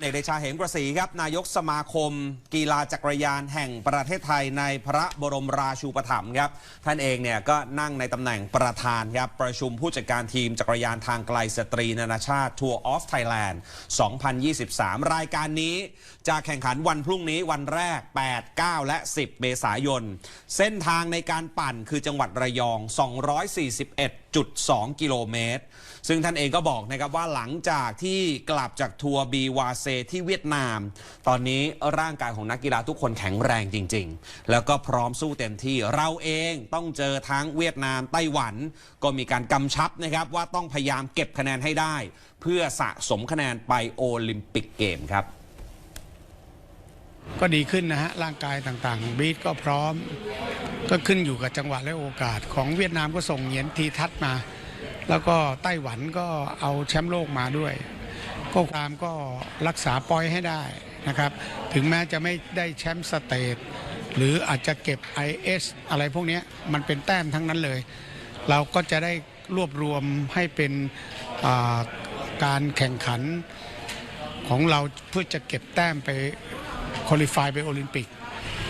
เอกเดชาเหงประศรีครับ นายกสมาคม กีฬาจักรยานแห่งประเทศไทยในพระบรมราชูปถัมภ์ครับท่านเองเนี่ยก็นั่งในตำแหน่งประธานครับประชุมผู้จัดการทีมจักรยานทางไกลสตรีนานาชาติทัวร์ออฟไทยแลนด์2023 รายการนี้ จะแข่งขันวันพรุ่งนี้วันแรก 8 9 และ 10 เมษายน เส้นทางในการปั่นคือจังหวัดระยอง 241.2กิโลเมตร ซึ่งท่านเองก็บอกนะครับว่าหลังจากที่กลับจากทัวร์บีวาเซที่เวียดนาม ตอนนี้ร่างกายของนักกีฬาทุกคนแข็งแรงจริง ๆ แล้วก็พร้อมสู้เต็มที่เราเองต้องเจอทั้งเวียดนามไต้หวัน ก็มีการกำชับนะครับว่าต้องพยายามเก็บคะแนนให้ได้ เพื่อสะสมคะแนนไปโอลิมปิกเกมครับก็ดีขึ้นนะฮะ ร่างกายต่างๆ บีทก็พร้อม ก็ขึ้นอยู่กับจังหวะและโอกาส ของเวียดนามก็ส่งเหยียนทีทัศน์มา แล้วก็ไต้หวันก็เอาแชมป์โลกมาด้วย ก็ตามก็รักษาปอยให้ได้นะครับ ถึงแม้จะไม่ได้แชมป์สเตทหรืออาจจะเก็บ IS อะไรพวกนี้มันเป็นแต้มทั้งนั้นเลย เราก็จะได้รวบรวมให้เป็นการแข่งขันของเราเพื่อจะเก็บแต้มไปคุริฟายไปโอลิมปิก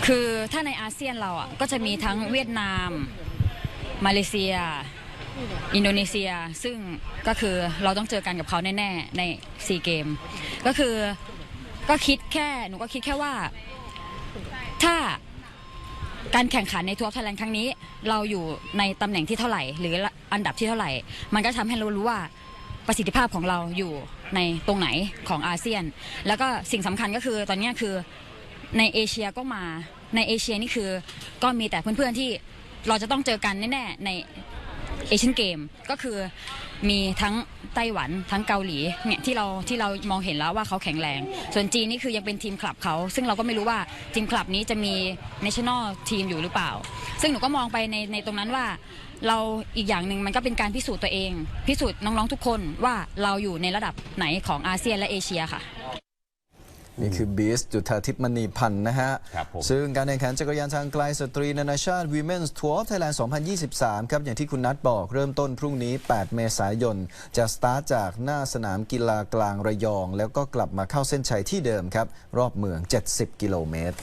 คือถ้าในอาเซียนเราอะก็จะมีทั้งเวียดนาม มาเลเซีย อินโดนีเซียซึ่งก็คือเราต้องเจอกันกับเขาแน่ๆในซีเกม ก็คือก็คิดแค่หนูก็คิดแค่ว่า ถ้าการแข่งขันในทัวร์ไทยแลนด์ครั้งนี้ เราอยู่ในตำแหน่งที่เท่าไหร่ หรืออันดับที่เท่าไหร่ มันก็ทำให้เรารู้ว่าประสิทธิภาพของเราอยู่ในตรงไหนของอาเซียน แล้วก็สิ่งสำคัญก็คือตอนเนี้ยคือในเอเชียก็มาในเอเชียนี่คือก็มีแต่เพื่อนๆที่เราจะต้องเจอกันแน่ๆใน เอเชียนเกมก็คือมีทั้งไต้หวันทั้งเกาหลีเนี่ยที่เราที่เรามองเห็นแล้วว่าเขาแข็งแรง ส่วนจีนนี่คือยังเป็นทีมคลับเขา ซึ่งเราก็ไม่รู้ว่าทีมคลับนี้จะมี national ทีมอยู่หรือเปล่า ซึ่งหนูก็มองไปในในตรงนั้นว่า เราอีกอย่างหนึ่งมันก็เป็นการพิสูจน์ตัวเอง พิสูจน์น้องๆทุกคนว่าเราอยู่ในระดับไหนของอาเซียนและเอเชียค่ะ นี่คือบีสจุธาทิพย์มณีพันธ์นะฮะครับผมซึ่งการแข่งขันจักรยานทางไกลสตรีนานาชาติ Women's Tour of Thailand 2023 ครับอย่างที่คุณนัทบอกเริ่มต้นพรุ่งนี้ 8 เมษายน จะสตาร์ทจากหน้าสนามกีฬากลางระยอง แล้วก็กลับมาเข้าเส้นชัยที่เดิมครับ รอบเมือง 70 กิโลเมตร